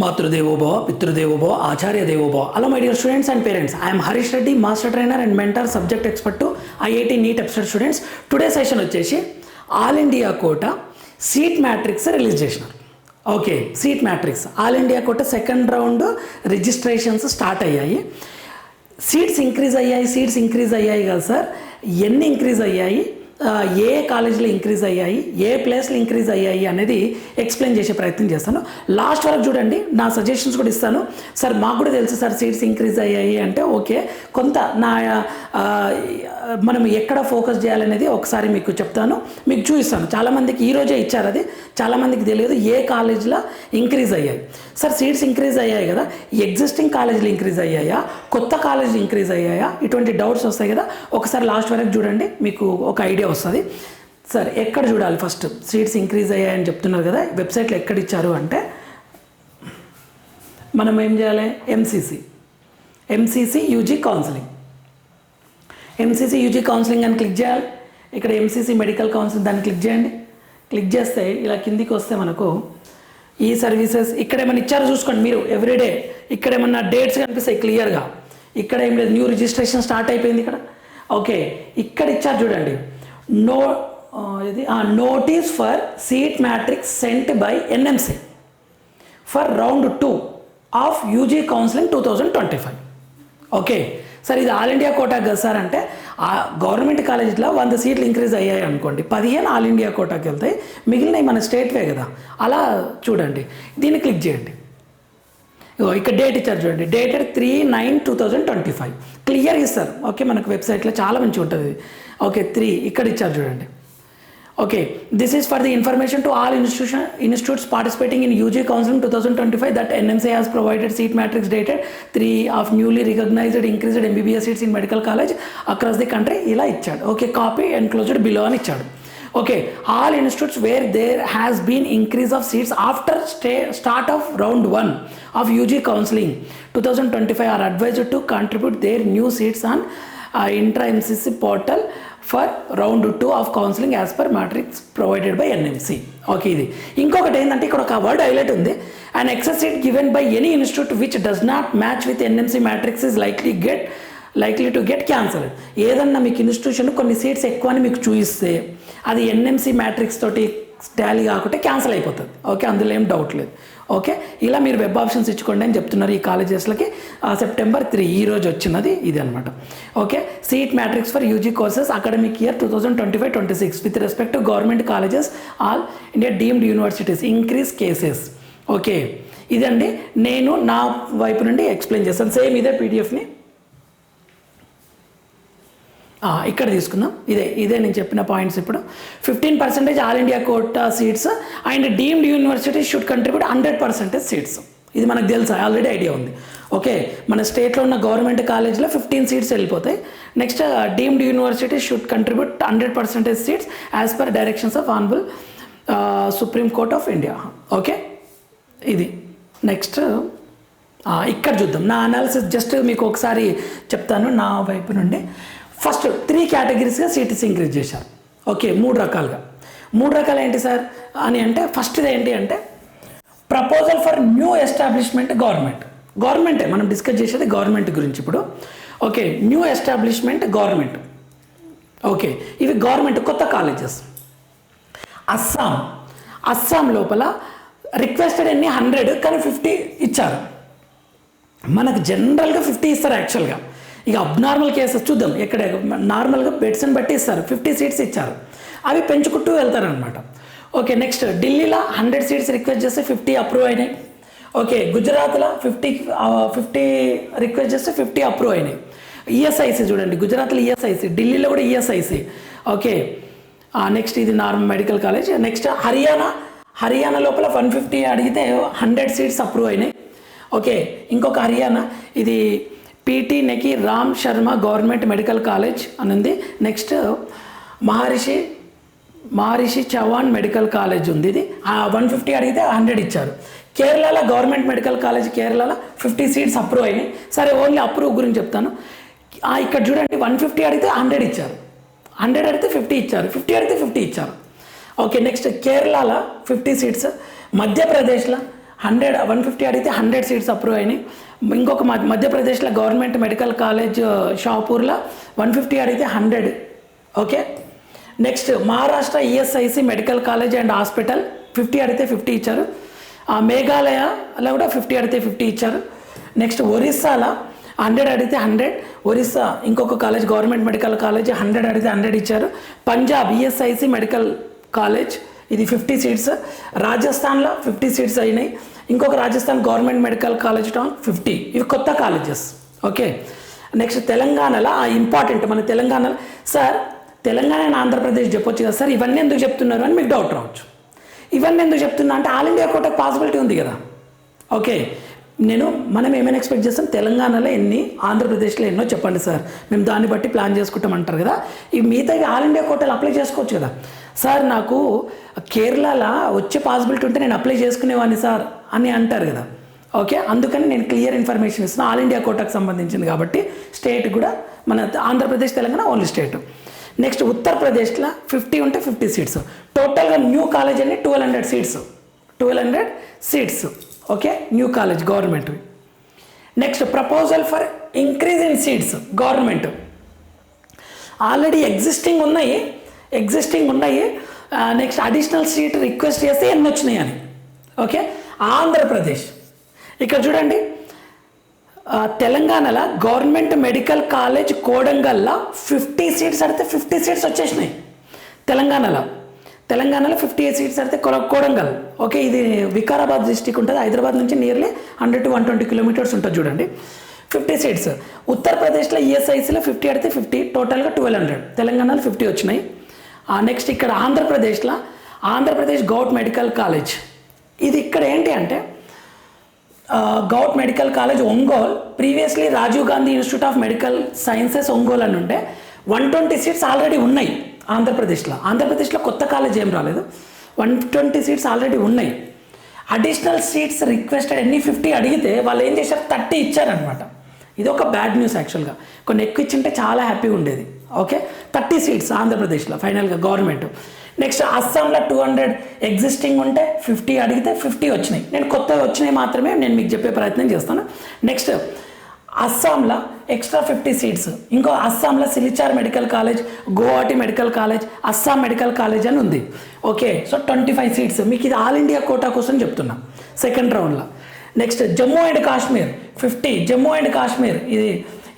మాతృదేవోభవ పితృదేవోభవ ఆచార్య దేవోభవ hello my dear students and parents I'm Harish Reddy master trainer and mentor subject expert to IIT NEET episode students today session వచ్చేసి all India quota seat matrix release చేసినారు okay seat matrix all India quota second round registrations start అయ్యాయి. Seats increase అయ్యాయి seats increase అయ్యాయి కదా sir ఎన్ని increase అయ్యాయి. ఏ కాలేజీలో increase అయ్యాయి ఏ ప్లేస్లు ఇంక్రీజ్ అయ్యాయి అనేది ఎక్స్ప్లెయిన్ చేసే ప్రయత్నం చేస్తాను. లాస్ట్ వరకు చూడండి నా సజెషన్స్ కూడా ఇస్తాను. సార్ మాకు కూడా తెలుసు సార్ సీట్స్ ఇంక్రీజ్ అయ్యాయి అంటే ఓకే. కొంత నా మనం ఎక్కడ ఫోకస్ చేయాలనేది ఒకసారి మీకు చెప్తాను. మీకు చూపిస్తాను. చాలామందికి ఈరోజే ఇచ్చారు అది. చాలామందికి తెలియదు. ఏ కాలేజీలో ఇంక్రీజ్ అయ్యాయి? సార్ సీట్స్ ఇంక్రీజ్ అయ్యాయి కదా. ఎగ్జిస్టింగ్ కాలేజీలు ఇంక్రీజ్ అయ్యాయా? కొత్త కాలేజీలు ఇంక్రీజ్ అయ్యాయా? ఇటువంటి డౌట్స్ వస్తాయి కదా. ఒకసారి లాస్ట్ వరకు చూడండి. మీకు ఒక ఐడియా వస్తుంది. సార్ ఎక్కడ చూడాలి ఫస్ట్? సీట్స్ ఇంక్రీజ్ అయ్యాయని చెప్తున్నారు కదా. వెబ్సైట్లో ఎక్కడ ఇచ్చారు అంటే మనం ఏం చేయాలి? MCC MCC UG counselling MCC UG counselling అని క్లిక్ చేయాలి. ఇక్కడ ఎంసీసీ మెడికల్ కౌన్సిలింగ్ దాన్ని క్లిక్ చేయండి. క్లిక్ చేస్తే ఇలా కిందికి వస్తే మనకు ఈ సర్వీసెస్ ఇక్కడ ఏమైనా ఇచ్చారో చూసుకోండి మీరు ఎవ్రీడే ఇక్కడ ఏమన్నా డేట్స్ కనిపిస్తాయి క్లియర్గా ఇక్కడ ఏం లేదు న్యూ రిజిస్ట్రేషన్ స్టార్ట్ అయిపోయింది ఇక్కడ. ఓకే ఇక్కడ ఇచ్చారు చూడండి. నో ఆ, ఇది notice for seat matrix sent by NMC for round two of UG counselling two thousand twenty five okay sir ఇది ఆల్ ఇండియా కోటా కదా సార్ అంటే ఆ గవర్నమెంట్ కాలేజీలో వంద సీట్లు ఇంక్రీజ్ అయ్యాయి అనుకోండి. పదిహేను ఆల్ ఇండియా కోటాకి వెళ్తాయి. మిగిలినవి మన స్టేట్వే కదా. అలా చూడండి. దీన్ని క్లిక్ చేయండి. ఇక్కడ డేట్ ఇచ్చారు చూడండి. Dated three nine two thousand twenty five. Clear ఇస్తారు. ఓకే మనకు వెబ్సైట్లో చాలా మంచి ఉంటుంది. ఓకే త్రీ ఇక్కడ ఇచ్చారు చూడండి. Okay this is for the information to all institution institutes participating in UG counselling two thousand twenty five that NMC has provided seat matrix dated three of newly recognised increased MBBS seats in medical college across the country ఇలా ఇచ్చాడు. Okay copy enclosed below అని ఇచ్చాడు. Okay all institutes where there has been increase of seats after stay start of round one of UG counselling two thousand twenty five are advised to contribute their new seats on intra MCC portal for round two of counselling as per matrix provided by NMC okay ఇది. ఇంకొకటి ఏంటంటే ఇక్కడ ఒక word highlight ఉంది. And excess seat given by any institute which does not match with NMC matrix is likely get likely to get cancel ఏదన్నా మీకు institution కొన్ని seats ఎక్కువ అని మీకు చూపిస్తే అది ఎన్ఎంసీ మ్యాట్రిక్స్ తోటి టాలీ కాకుంటే క్యాన్సిల్ అయిపోతుంది. ఓకే అందులో ఏం డౌట్ లేదు. ఓకే? ఇలా మీరు వెబ్ ఆప్షన్స్ ఇచ్చుకోండి అని చెప్తున్నారు ఈ కాలేజెస్లకి. సెప్టెంబర్ త్రీ ఈ రోజు వచ్చినది ఇది అనమాట okay? Seat matrix for UG courses academic year two thousand twenty five twenty six with respect to government colleges all India deemed universities. Increase cases. Okay? ఇదండి. నేను నా వైపు నుండి ఎక్స్ప్లెయిన్ చేస్తాను. సేమ్ ఇదే పీడిఎఫ్ని ఇక్కడ తీసుకుందాం. ఇదే ఇదే నేను చెప్పిన పాయింట్స్ ఇప్పుడు. Fifteen percentage all India quota seats and deemed university should contribute hundred percentage seats ఇది మనకు తెలుసు? ఆల్రెడీ ఐడియా ఉంది. ఓకే మన స్టేట్లో ఉన్న గవర్నమెంట్ కాలేజ్లో ఫిఫ్టీన్ సీట్స్ వెళ్ళిపోతాయి. Next deemed university should contribute hundred percentage seats as per directions of honourable Supreme Court of India okay ఇది. నెక్స్ట్ uh, ఇక్కడ చూద్దాం. నా అనాలిసిస్ జస్ట్ మీకు ఒకసారి చెప్తాను నా వైపు నుండి. ఫస్ట్ త్రీ కేటగిరీస్గా సీట్స్ ఇంక్రీజ్ చేశారు. ఓకే మూడు రకాలుగా. మూడు రకాలు ఏంటి సార్? అని అంటే ఫస్ట్ది ఏంటి అంటే proposal for new establishment government. గవర్నమెంటే మనం డిస్కస్ చేసేది గవర్నమెంట్ గురించి ఇప్పుడు. Okay new establishment government. Okay ఇవి గవర్నమెంట్ కొత్త కాలేజెస్. అస్సాం. అస్సాం లోపల రిక్వెస్టెడ్ ఎన్ని? హండ్రెడ్ కానీ ఫిఫ్టీ ఇచ్చారు. మనకు జనరల్గా ఫిఫ్టీ ఇస్తారు యాక్చువల్గా. ఇక అబ్నార్మల్ కేసెస్ చూద్దాం. ఇక్కడ నార్మల్గా బెడ్స్ని బట్టి ఇస్తారు. ఫిఫ్టీ సీట్స్ ఇచ్చారు. అవి పెంచుకుంటూ వెళ్తారనమాట ఓకే నెక్స్ట్ ఢిల్లీలో హండ్రెడ్ సీట్స్ రిక్వెస్ట్ చేస్తే ఫిఫ్టీ అప్రూవ్ అయినాయి. ఓకే గుజరాత్లో ఫిఫ్టీ ఫిఫ్టీ రిక్వెస్ట్ చేస్తే ఫిఫ్టీ అప్రూవ్ అయినాయి. ఈఎస్ఐసి చూడండి. గుజరాత్లో ఈఎస్ఐసి ఢిల్లీలో కూడా ఈఎస్ఐసి ఓకే నెక్స్ట్ ఇది normal medical college next Haryana. Haryana లోపల వన్ ఫిఫ్టీ అడిగితే హండ్రెడ్ సీట్స్ అప్రూవ్ అయినాయి. ఓకే ఇంకొక హర్యానా. ఇది PT Neki Ram Sharma government medical college అని ఉంది next Maharshi Maharshi Chavan medical college ఉంది ఇది. వన్ ఫిఫ్టీ అడిగితే హండ్రెడ్ ఇచ్చారు. కేరళలో గవర్నమెంట్ మెడికల్ కాలేజ్ కేరళలో ఫిఫ్టీ సీట్స్ అప్రూవ్ అయినాయి. సరే ఓన్లీ అప్రూవ్ గురించి చెప్తాను. ఇక్కడ చూడండి వన్ ఫిఫ్టీ అడిగితే హండ్రెడ్ ఇచ్చారు. హండ్రెడ్ అడిగితే ఫిఫ్టీ ఇచ్చారు. ఫిఫ్టీ అడిగితే ఫిఫ్టీ ఇచ్చారు. ఓకే నెక్స్ట్ కేరళలో ఫిఫ్టీ సీట్స్ మధ్యప్రదేశ్లో హండ్రెడ్ వన్ ఫిఫ్టీ అడిగితే హండ్రెడ్ సీట్స్ అప్రూవ్ అయినాయి. ఇంకొక మధ్యప్రదేశ్లో గవర్నమెంట్ మెడికల్ కాలేజ్ షాపూర్లో వన్ ఫిఫ్టీ అడిగితే hundred. Okay? Next Maharashtra ESIC medical college and hospital fifty అడిగితే ఫిఫ్టీ ఇచ్చారు. ఆ మేఘాలయలో కూడా ఫిఫ్టీ అడిగితే ఫిఫ్టీ ఇచ్చారు. నెక్స్ట్ ఒరిస్సాలో హండ్రెడ్ అడిగితే హండ్రెడ్. ఒరిస్సా ఇంకొక college government medical college hundred అడిగితే హండ్రెడ్ ఇచ్చారు. పంజాబ్ ఈఎస్ఐసి మెడికల్ కాలేజ్ ఇది ఫిఫ్టీ సీట్స్. రాజస్థాన్లో ఫిఫ్టీ సీట్స్ అయినాయి. ఇంకొక Rajasthan government medical college town fifty. ఇవి కొత్త కాలేజెస్. ఓకే? నెక్స్ట్ తెలంగాణలో ఇంపార్టెంట్ మన తెలంగాణలో. సార్ తెలంగాణ అండ్ ఆంధ్రప్రదేశ్ చెప్పొచ్చు కదా సార్? ఇవన్నీ ఎందుకు చెప్తున్నారు అని మీకు డౌట్ రావచ్చు. ఇవన్నీ ఎందుకు చెప్తున్నా అంటే ఆల్ ఇండియా కోటకు పాసిబిలిటీ ఉంది కదా. ఓకే? నేను మనం ఏమైనా ఎక్స్పెక్ట్ చేస్తాం? తెలంగాణలో ఎన్ని ఆంధ్రప్రదేశ్లో ఎన్నో చెప్పండి సార్. మేము దాన్ని బట్టి ప్లాన్ చేసుకుంటాం అంటారు కదా. ఈ మిగతా ఆల్ ఇండియా కోటలు అప్లై చేసుకోవచ్చు కదా. సార్ నాకు కేరళలో వచ్చే పాసిబిలిటీ ఉంటే నేను అప్లై చేసుకునేవాడిని సార్. అని అంటారు కదా. ఓకే? అందుకని నేను క్లియర్ ఇన్ఫర్మేషన్ ఇస్తున్నాను ఆల్ ఇండియా కోటాకు సంబంధించింది కాబట్టి స్టేట్ కూడా మన Andhra Pradesh Telangana only state. Next ఉత్తరప్రదేశ్లో ఫిఫ్టీ ఉంటే ఫిఫ్టీ సీట్స్. టోటల్గా న్యూ కాలేజ్ అని twelve hundred seats. Twelve hundred seats. Okay? New college government. Next proposal for increase in seats government. Already existing ఉన్నాయి. Existing ఉన్నాయి. Next additional seat request చేస్తే ఎన్ని వచ్చినాయి అని. ఓకే? ఆంధ్రప్రదేశ్. ఇక్కడ చూడండి తెలంగాణలో గవర్నమెంట్ మెడికల్ కాలేజ్ కోడంగల్లో ఫిఫ్టీ సీట్స్ అడితే ఫిఫ్టీ సీట్స్ వచ్చేసినాయి. తెలంగాణలో. తెలంగాణలో ఫిఫ్టీ ఎయిట్ సీట్స్ అడితే కోడంగల్. ఓకే ఇది వికారాబాద్ డిస్టిక్ ఉంటుంది. హైదరాబాద్ నుంచి nearly hundred to one twenty kilometres ఉంటుంది చూడండి. Fifty seats. ఉత్తరప్రదేశ్లో ఈఎస్ఐసిలో ఫిఫ్టీ అడితే ఫిఫ్టీ టోటల్గా ట్వెల్వ్ హండ్రెడ్. తెలంగాణలో ఫిఫ్టీ వచ్చినాయి. నెక్స్ట్ ఇక్కడ ఆంధ్రప్రదేశ్లో ఆంధ్రప్రదేశ్ గౌట్ మెడికల్ కాలేజ్. ఇది ఇక్కడ ఏంటి అంటే govt medical college Ongole previously Rajiv Gandhi institute of medical sciences Ongole అని ఉంటే వన్ ట్వంటీ సీట్స్ ఆల్రెడీ ఉన్నాయి ఆంధ్రప్రదేశ్లో. ఆంధ్రప్రదేశ్లో కొత్త కాలేజ్ ఏం రాలేదు. వన్ ట్వంటీ సీట్స్ ఆల్రెడీ ఉన్నాయి. అడిషనల్ సీట్స్ రిక్వెస్టెడ్ ఎన్ని ఫిఫ్టీ అడిగితే వాళ్ళు ఏం చేశారు? థర్టీ ఇచ్చారనమాట ఇది ఒక బ్యాడ్ న్యూస్ యాక్చువల్గా కొన్ని ఎక్కువ ఇచ్చింటే చాలా హ్యాపీగా ఉండేది. ఓకే థర్టీ సీట్స్ ఆంధ్రప్రదేశ్లో ఫైనల్గా గవర్నమెంట్ నెక్స్ట్ అస్సాంలో టూ హండ్రెడ్ ఎగ్జిస్టింగ్ ఉంటే ఫిఫ్టీ అడిగితే ఫిఫ్టీ వచ్చినాయి. నేను కొత్తగా వచ్చినాయి మాత్రమే నేను మీకు చెప్పే ప్రయత్నం చేస్తాను. నెక్స్ట్ అస్సాంలో ఎక్స్ట్రా ఫిఫ్టీ సీట్స్ ఇంకో అస్సాంలో Silchar medical college Guwahati medical college Assam medical college అని ఉంది. Okay so twenty five seats మీకు ఇది ఆల్ ఇండియా కోటా కోసం చెప్తున్నా. సెకండ్ రౌండ్లో next Jammu and Kashmir fifty Jammu and Kashmir ఇది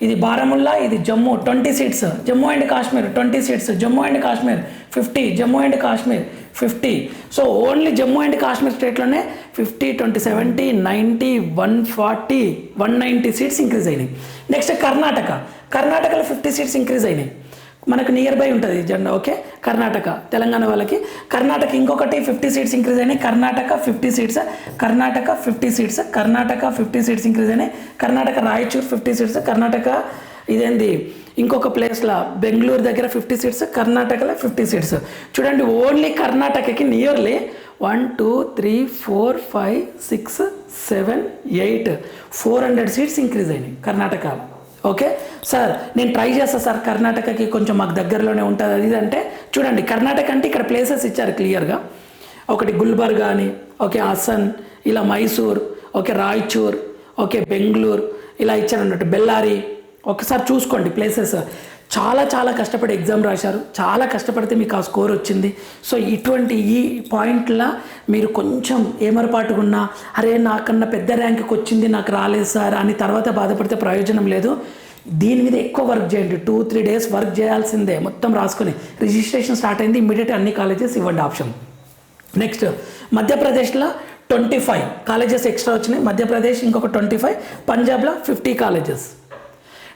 ఇది బారాముల్లా ఇది Jammu twenty seats Jammu and Kashmir twenty seats Jammu and Kashmir fifty Jammu and Kashmir fifty so only Jammu and Kashmir స్టేట్లోనే fifty twenty seventy ninety one forty one ninety seats increase అయినాయి. Next Karnataka కర్ణాటకలో fifty seats increase అయినాయి. మనకు near by ఉంటుంది జెండా okay Karnataka Telangana వాళ్ళకి. కర్ణాటక ఇంకొకటి fifty seats increase అయినాయి. Karnataka fifty seats Karnataka fifty seats Karnataka fifty seats increase అయినాయి. కర్ణాటక రాయచూర్ ఫిఫ్టీ సీట్స్ కర్ణాటక ఇదేంది? ఇంకొక ప్లేస్లో బెంగళూరు దగ్గర ఫిఫ్టీ సీట్స్ కర్ణాటకలో ఫిఫ్టీ సీట్స్ చూడండి only కర్ణాటకకి nearly one two three four five six seven eight four hundred seats increase అయినాయి కర్ణాటకలో. ఓకే? సార్ నేను ట్రై చేస్తా సార్. కర్ణాటకకి కొంచెం మాకు దగ్గరలోనే ఉంటుంది. అది అంటే చూడండి కర్ణాటక అంటే ఇక్కడ ప్లేసెస్ ఇచ్చారు క్లియర్గా ఒకటి గుల్బర్గా అని ఓకే అసన్ ఇలా మైసూర్ ఓకే రాయచూర్ ఓకే బెంగళూరు ఇలా ఇచ్చారు అన్నట్టు బెల్లారి ఒకసారి చూసుకోండి ప్లేసెస్ చాలా చాలా కష్టపడి ఎగ్జామ్ రాశారు. చాలా కష్టపడితే మీకు ఆ స్కోర్ వచ్చింది. సో ఇటువంటి ఈ పాయింట్లో మీరు కొంచెం ఏమరపాటుకున్నా అరే నాకన్నా పెద్ద ర్యాంక్కి వచ్చింది నాకు రాలేదు సార్ అని తర్వాత బాధపడితే ప్రయోజనం లేదు. దీని మీద ఎక్కువ వర్క్ చేయండి. టూ త్రీ డేస్ వర్క్ చేయాల్సిందే. మొత్తం రాసుకొని రిజిస్ట్రేషన్ స్టార్ట్ అయింది. ఇమీడియట్ అన్ని కాలేజెస్ ఇవ్వండి ఆప్షన్ నెక్స్ట్ మధ్యప్రదేశ్లో ట్వంటీ ఫైవ్ కాలేజెస్ ఎక్స్ట్రా వచ్చినాయి. మధ్యప్రదేశ్ ఇంకొక ట్వంటీ ఫైవ్ పంజాబ్లో ఫిఫ్టీ కాలేజెస్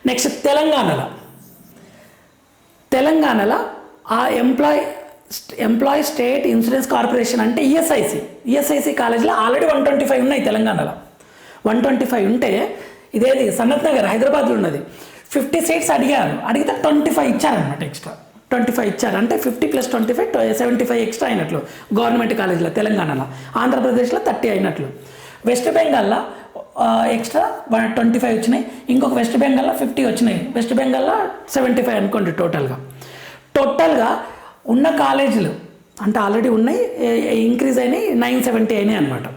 నెక్స్ట్ తెలంగాణలో. తెలంగాణలో ఆ employ employee state insurance corporation అంటే ఈఎస్ఐసి ఈఎస్ఐసి కాలేజీలో ఆల్రెడీ వన్ ట్వంటీ ఫైవ్ ఉన్నాయి తెలంగాణలో. వన్ ట్వంటీ ఫైవ్ ఉంటే ఇదేది? సనత్ నగర్ హైదరాబాద్లో ఉన్నది. ఫిఫ్టీ సీట్స్ అడిగారు. అడిగితే ట్వంటీ ఫైవ్ ఇచ్చారనమాట ఎక్స్ట్రా ట్వంటీ ఫైవ్ ఇచ్చారు. అంటే fifty plus twenty five seventy five extra అయినట్లు. గవర్నమెంట్ కాలేజీలో తెలంగాణలో. ఆంధ్రప్రదేశ్లో థర్టీ అయినట్లు. వెస్ట్ బెంగాల్లో ఎక్స్ట్రా వన్ ట్వంటీ ఫైవ్ వచ్చినాయి. ఇంకొక వెస్ట్ బెంగాల్లో ఫిఫ్టీ వచ్చినాయి. వెస్ట్ బెంగాల్లో సెవెంటీ ఫైవ్ అనుకోండి టోటల్గా టోటల్గా ఉన్న కాలేజీలు అంటే ఆల్రెడీ ఉన్నాయి ఇంక్రీజ్ అయినాయి నైన్ సెవెంటీ అయినాయి అనమాట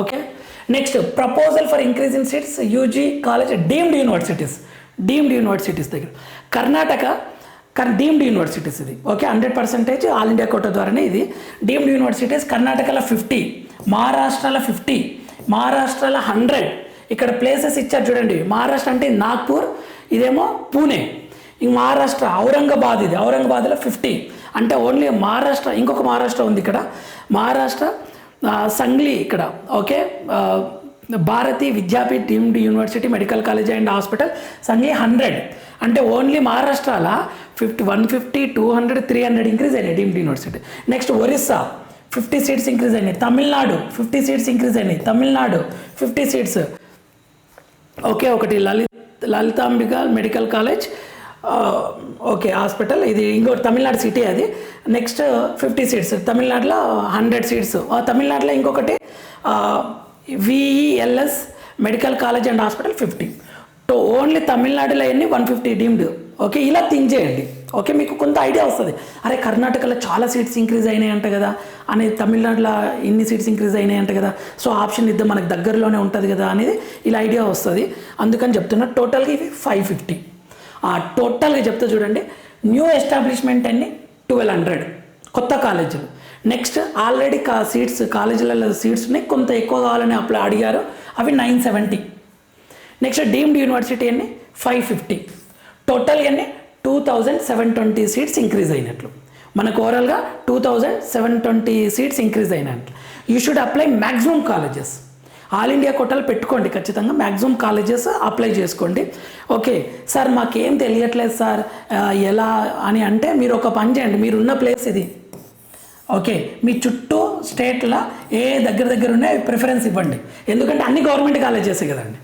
okay next proposal for increase in seats UG college deemed universities deemed universities దగ్గర. కర్ణాటక కర్ డీమ్డ్ యూనివర్సిటీస్ ఇది. Okay hundred percentage all India quota ద్వారానే ఇది. డీమ్డ్ యూనివర్సిటీస్ కర్ణాటకలో ఫిఫ్టీ మహారాష్ట్రలో ఫిఫ్టీ మహారాష్ట్రలో హండ్రెడ్. ఇక్కడ ప్లేసెస్ ఇచ్చారు చూడండి. మహారాష్ట్ర అంటే నాగ్పూర్ ఇదేమో పూణే. ఇంక మహారాష్ట్ర ఔరంగాబాద్ ఇది. ఔరంగాబాద్లో ఫిఫ్టీ అంటే ఓన్లీ మహారాష్ట్ర ఇంకొక మహారాష్ట్ర ఉంది ఇక్కడ. మహారాష్ట్ర సంగ్లీ ఇక్కడ. Okay Bharati Bharati Vidyapeeth deemed university medical college and hospital Sangli hundred. అంటే ఓన్లీ మహారాష్ట్రలో fifty one fifty two hundred three hundred increase అయ్యాయి deemed university. Next Orissa. Fifty seats increase అయినాయి. తమిళనాడు ఫిఫ్టీ సీట్స్ ఇంక్రీజ్ అయినాయి. Tamil Nadu fifty seats. Okay ఒకటి Lalith Lalithambika medical college okay hospital. ఇది ఇంకోటి Tamil Nadu city అది. Next fifty seats. తమిళనాడులో hundred seats. తమిళనాడులో ఇంకొకటి VELS medical college and hospital fifty. To only తమిళనాడులో అన్ని వన్ ఫిఫ్టీ డీమ్డ్. ఓకే ఇలా థింక్ చేయండి. ఓకే మీకు కొంత ఐడియా వస్తుంది. అరే కర్ణాటకలో చాలా సీట్స్ ఇంక్రీజ్ అయినాయి అంట కదా అనేది తమిళనాడులో ఇన్ని సీట్స్ ఇంక్రీజ్ అయినాయి అంట కదా సో ఆప్షన్ ఇద్దాం మనకు దగ్గరలోనే ఉంటుంది కదా అనేది ఇలా ఐడియా వస్తుంది. అందుకని చెప్తున్నా టోటల్గా ఇవి ఫైవ్ ఫిఫ్టీ టోటల్గా చెప్తే చూడండి న్యూ ఎస్టాబ్లిష్మెంట్ అన్ని ట్వెల్వ్ హండ్రెడ్ కొత్త కాలేజీలు. నెక్స్ట్ ఆల్రెడీ కా సీట్స్ కాలేజీలలో సీట్స్ ఉన్నాయి కొంత ఎక్కువ కావాలని అప్పుడు అడిగారు అవి nine seventy next deemed university అన్ని ఫైవ్ ఫిఫ్టీ టోటల్ అన్ని thousand seven twenty seats increase అయినట్లు. మనకు ఓవరాల్గా two thousand seven twenty seats increase అయినట్లు. You should apply maximum colleges all India కోటాలు పెట్టుకోండి ఖచ్చితంగా మ్యాక్సిమం కాలేజెస్ అప్లై చేసుకోండి. ఓకే సార్ మాకేం తెలియట్లేదు సార్ ఎలా అని అంటే మీరు ఒక పని చేయండి మీరు ఉన్న ప్లేస్ ఇది. ఓకే మీ చుట్టూ స్టేట్లో ఏ దగ్గర దగ్గర ఉన్నాయో ప్రిఫరెన్స్ ఇవ్వండి. ఎందుకంటే అన్ని గవర్నమెంట్ కాలేజెస్ కదండి.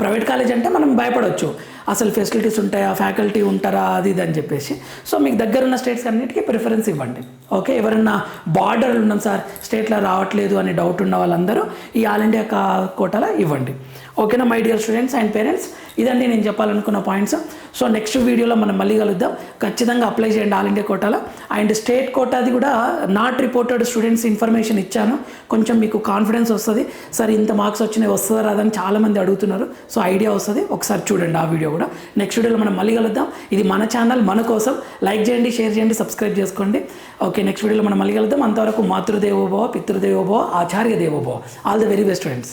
ప్రైవేట్ కాలేజ్ అంటే మనం భయపడవచ్చు అసలు ఫెసిలిటీస్ ఉంటాయా ఫ్యాకల్టీ ఉంటారా అది ఇది అని చెప్పేసి. సో మీకు దగ్గర ఉన్న స్టేట్స్ అన్నిటికీ ప్రిఫరెన్స్ ఇవ్వండి. ఓకే ఎవరన్నా బార్డర్ ఉన్నాం సార్ స్టేట్లో రావట్లేదు అనే డౌట్ ఉన్న వాళ్ళందరూ ఈ ఆల్ ఇండియా కా కోటాలో ఇవ్వండి. ఓకేనా my dear students and parents ఇదండి నేను చెప్పాలనుకున్న పాయింట్స్ సో నెక్స్ట్ వీడియోలో మనం మళ్ళీ కలుద్దాం. ఖచ్చితంగా అప్లై చేయండి ఆల్ ఇండియా కోటాలో అండ్ స్టేట్ కోటాది కూడా నాట్ రిపోర్టెడ్ స్టూడెంట్స్ ఇన్ఫర్మేషన్ ఇచ్చాను. కొంచెం మీకు కాన్ఫిడెన్స్ వస్తుంది. సార్ ఇంత మార్క్స్ వచ్చినాయి వస్తుందా రాదని చాలామంది అడుగుతున్నారు. సో ఐడియా వస్తుంది. ఒకసారి చూడండి ఆ వీడియో కూడా. నెక్స్ట్ వీడియోలో మనం మళ్ళీ కలుద్దాం. ఇది మన ఛానల్ మన కోసం. లైక్ చేయండి షేర్ చేయండి సబ్స్క్రైబ్ చేసుకోండి. ఓకే నెక్స్ట్ వీడియోలో మనం మళ్ళీ కలుద్దాం. అంతవరకు మాతృదేవోభవ పితృదేవోభవ ఆచార్య దేవోభవ all the very best students